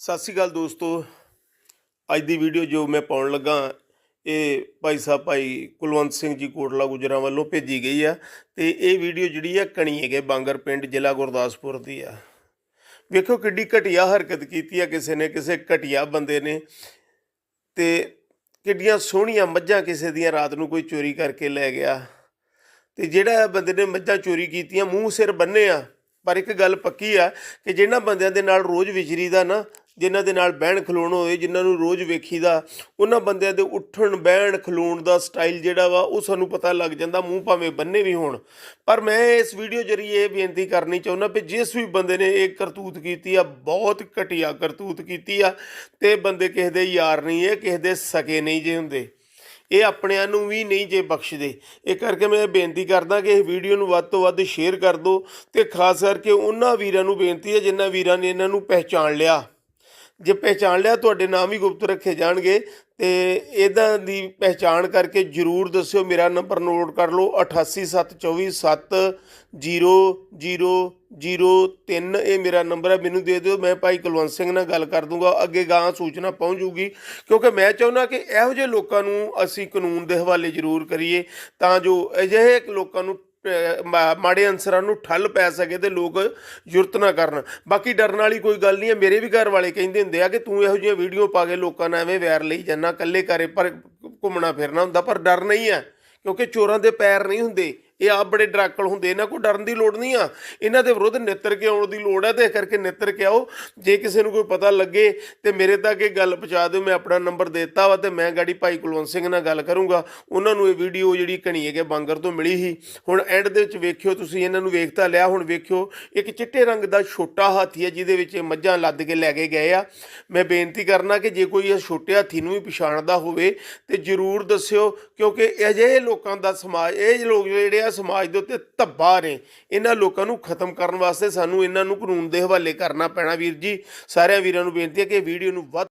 ਸਤਿ ਸ਼੍ਰੀ ਅਕਾਲ ਦੋਸਤੋ। ਅੱਜ ਦੀ ਵੀਡੀਓ ਜੋ ਮੈਂ ਪਾਉਣ ਲੱਗਾ, ਇਹ ਭਾਈ ਸਾਹਿਬ, ਭਾਈ ਕੁਲਵੰਤ ਸਿੰਘ ਜੀ ਕੋਟਲਾ ਗੁਜਰਾਂ ਵੱਲੋਂ ਭੇਜੀ ਗਈ ਆ ਤੇ ਇਹ ਵੀਡੀਓ ਜਿਹੜੀ ਆ ਕਣੀ ਹੈਗੇ ਬਾਂਗਰ ਪਿੰਡ ਜ਼ਿਲ੍ਹਾ ਗੁਰਦਾਸਪੁਰ ਦੀ ਆ। ਵੇਖੋ ਕਿੱਡੀ ਘਟੀਆ ਹਰਕਤ ਕੀਤੀ ਆ ਕਿਸੇ ਨੇ, ਕਿਸੇ ਘਟੀਆ ਬੰਦੇ ਨੇ ਤੇ ਕਿੱਡੀਆਂ ਸੋਹਣੀਆਂ ਮੱਝਾਂ ਕਿਸੇ ਦੀਆਂ ਰਾਤ ਨੂੰ ਕੋਈ ਚੋਰੀ ਕਰਕੇ ਲੈ ਗਿਆ। ਤੇ ਜਿਹੜਾ ਬੰਦੇ ਨੇ ਮੱਝਾਂ ਚੋਰੀ ਕੀਤੀਆਂ, ਮੂੰਹ ਸਿਰ ਬੰਨੇ ਆ ਪਰ ਇੱਕ ਗੱਲ ਪੱਕੀ ਆ ਕਿ ਜਿਹਨਾਂ ਬੰਦਿਆਂ ਦੇ ਨਾਲ ਰੋਜ਼ ਵਿਚਰੀਦਾ ਨਾ, ਜਿਨ੍ਹਾਂ ਦੇ ਨਾਲ ਬਹਿਣ ਖਲੋਣ ਹੋਏ ਜਿਨ੍ਹਾਂ ਨੂੰ ਰੋਜ਼ ਵੇਖੀਦਾ ਉਹਨਾਂ ਬੰਦਿਆਂ ਦੇ ਉੱਠਣ, ਬਹਿਣ, ਖਲੋਣ ਦਾ ਸਟਾਈਲ ਜਿਹੜਾ ਵਾ, ਉਹ ਸਾਨੂੰ ਪਤਾ ਲੱਗ ਜਾਂਦਾ, ਮੂੰਹ ਭਾਵੇਂ ਬੰਨੇ ਵੀ ਹੋਣ। ਪਰ ਮੈਂ ਇਸ ਵੀਡੀਓ ਜਰੀਏ ਇਹ ਬੇਨਤੀ ਕਰਨੀ ਚਾਹੁੰਦਾ ਵੀ ਜਿਸ ਵੀ ਬੰਦੇ ਨੇ ਇਹ ਕਰਤੂਤ ਕੀਤੀ ਆ, ਬਹੁਤ ਘਟੀਆ ਕਰਤੂਤ ਕੀਤੀ ਆ, ਤੇ ਬੰਦੇ ਕਿਸੇ ਦੇ ਯਾਰ ਨਹੀਂ, ਇਹ ਕਿਸੇ ਦੇ ਸਕੇ ਨਹੀਂ ਜੇ ਹੁੰਦੇ। ਇਹ ਆਪਣਿਆਂ ਨੂੰ ਵੀ ਨਹੀਂ ਜੇ ਬਖਸ਼ਦੇ। ਇਹ ਕਰਕੇ ਮੈਂ ਬੇਨਤੀ ਕਰਦਾ ਕਿ ਇਹ ਵੀਡੀਓ ਨੂੰ ਵੱਧ ਤੋਂ ਵੱਧ ਸ਼ੇਅਰ ਕਰ ਦਿਓ ਤੇ ਖਾਸ ਕਰਕੇ ਉਹਨਾਂ ਵੀਰਾਂ ਨੂੰ ਬੇਨਤੀ ਹੈ ਜਿਨ੍ਹਾਂ ਵੀਰਾਂ ਨੇ ਇਹਨਾਂ ਨੂੰ ਪਹਿਚਾਣ ਲਿਆ। ਜੇ ਪਹਿਚਾਣ ਲਿਆ, ਤੁਹਾਡੇ ਨਾਮ ਵੀ ਗੁਪਤ ਰੱਖੇ ਜਾਣਗੇ ਤੇ ਇਹਦਾ ਦੀ ਪਹਿਚਾਣ ਕਰਕੇ ਜਰੂਰ ਦੱਸਿਓ, ਮੇਰਾ ਨੰਬਰ ਨੋਟ ਕਰ ਲਓ 8872700003 ਇਹ ਮੇਰਾ ਨੰਬਰ ਹੈ, ਮੈਨੂੰ ਦੇ ਦਿਓ, ਮੈਂ ਭਾਈ ਕੁਲਵੰਤ ਸਿੰਘ ਨਾਲ ਗੱਲ ਕਰ ਦੂੰਗਾ, ਅੱਗੇ ਗਾਂ ਸੂਚਨਾ ਪਹੁੰਚ ਜੂਗੀ, ਕਿਉਂਕਿ ਮੈਂ ਚਾਹੁੰਦਾ ਕਿ ਇਹੋ ਜਿਹੇ ਲੋਕਾਂ ਨੂੰ ਅਸੀਂ ਕਾਨੂੰਨ ਦੇ ਹਵਾਲੇ ਜ਼ਰੂਰ ਕਰੀਏ, ਤਾਂ ਜੋ ਅਜਿਹੇ ਲੋਕਾਂ ਨੂੰ ਮਾੜੇ ਅਨਸਰਾਂ ਨੂੰ ਠੱਲ ਪੈ ਸਕੇ ਤੇ ਲੋਕ ਜੁਰਤ ਨਾ ਕਰਨ। ਬਾਕੀ ਡਰਨ ਵਾਲੀ ਕੋਈ ਗੱਲ ਨਹੀਂ ਹੈ। ਮੇਰੇ ਵੀ ਘਰ ਵਾਲੇ ਕਹਿੰਦੇ ਹੁੰਦੇ ਆ ਕਿ ਤੂੰ ਇਹੋ ਜਿਹੀਆਂ ਵੀਡੀਓ ਪਾ ਕੇ ਲੋਕਾਂ ਨਾਲ ਐਵੇਂ ਵੈਰ ਲਈ ਜਾਂਦਾ, ਇਕੱਲੇ ਘਰੇ ਪਰ ਘੁੰਮਣਾ ਫਿਰਨਾ ਹੁੰਦਾ, ਪਰ ਡਰ ਨਹੀਂ ਹੈ, ਕਿਉਂਕਿ ਚੋਰਾਂ ਦੇ ਪੈਰ ਨਹੀਂ ਹੁੰਦੇ। ਇਹ ਆਪ ਬੜੇ ਡਰਾਕਲ ਹੁੰਦੇ, ਇਹਨਾਂ ਕੋਈ ਡਰਨ ਦੀ ਲੋੜ ਨਹੀਂ ਆ। ਇਹਨਾਂ ਦੇ ਵਿਰੁੱਧ ਨਿੱਤਰ ਕੇ ਆਉਣ ਦੀ ਲੋੜ ਹੈ ਤੇ ਇਸ ਕਰਕੇ ਨਿੱਤਰ ਕੇ ਆਓ। ਜੇ ਕਿਸੇ ਨੂੰ ਕੋਈ ਪਤਾ ਲੱਗੇ ਤੇ ਮੇਰੇ ਤੱਕ ਇਹ ਗੱਲ ਪਹੁੰਚਾ ਦਿਓ, ਮੈਂ ਆਪਣਾ ਨੰਬਰ ਦਿੱਤਾ ਵਾ ਤੇ ਮੈਂ ਗਾੜੀ ਭਾਈ ਕੁਲਵੰਤ ਸਿੰਘ ਨਾਲ ਗੱਲ ਕਰੂੰਗਾ। ਉਹਨਾਂ ਨੂੰ ਇਹ ਵੀਡੀਓ ਜਿਹੜੀ ਕਣੀ ਹੈਗੇ ਬਾਂਗਰ ਤੋਂ ਮਿਲੀ ਸੀ। ਹੁਣ ਐਂਡ ਦੇ ਵਿੱਚ ਵੇਖਿਓ ਤੁਸੀਂ, ਇਹਨਾਂ ਨੂੰ ਵੇਖਤਾ ਲਿਆ, ਹੁਣ ਵੇਖਿਓ, ਇੱਕ ਚਿੱਟੇ ਰੰਗ ਦਾ ਛੋਟਾ ਹਾਥੀ ਹੈ ਜਿਹਦੇ ਵਿੱਚ ਇਹ ਮੱਝਾਂ ਲੱਦ ਕੇ ਲੈ ਕੇ ਗਏ ਆ। ਮੈਂ ਬੇਨਤੀ ਕਰਨਾ ਕਿ ਜੇ ਕੋਈ ਇਸ ਛੋਟੇ ਹਾਥੀ ਨੂੰ ਵੀ ਪਛਾਣਦਾ ਹੋਵੇ ਤੇ ਜਰੂਰ ਦੱਸਿਓ, ਕਿਉਂਕਿ ਅਜਿਹੇ ਲੋਕਾਂ ਦਾ ਸਮਾਜ, ਇਹ ਲੋਕ ਜਿਹੜੇ ਆ ਆ ਸਮਾਜ ਦੇ ਉੱਤੇ ਧੱਬਾ ਨੇ। ਇਹਨਾਂ ਲੋਕਾਂ ਨੂੰ ਖਤਮ ਕਰਨ ਵਾਸਤੇ ਸਾਨੂੰ ਇਹਨਾਂ ਨੂੰ ਕਾਨੂੰਨ ਦੇ ਹਵਾਲੇ ਕਰਨਾ ਪੈਣਾ। ਵੀਰ ਜੀ, ਸਾਰਿਆਂ ਵੀਰਾਂ ਨੂੰ ਬੇਨਤੀ ਹੈ ਕਿ ਵੀਡੀਓ ਨੂੰ ਵੱਧ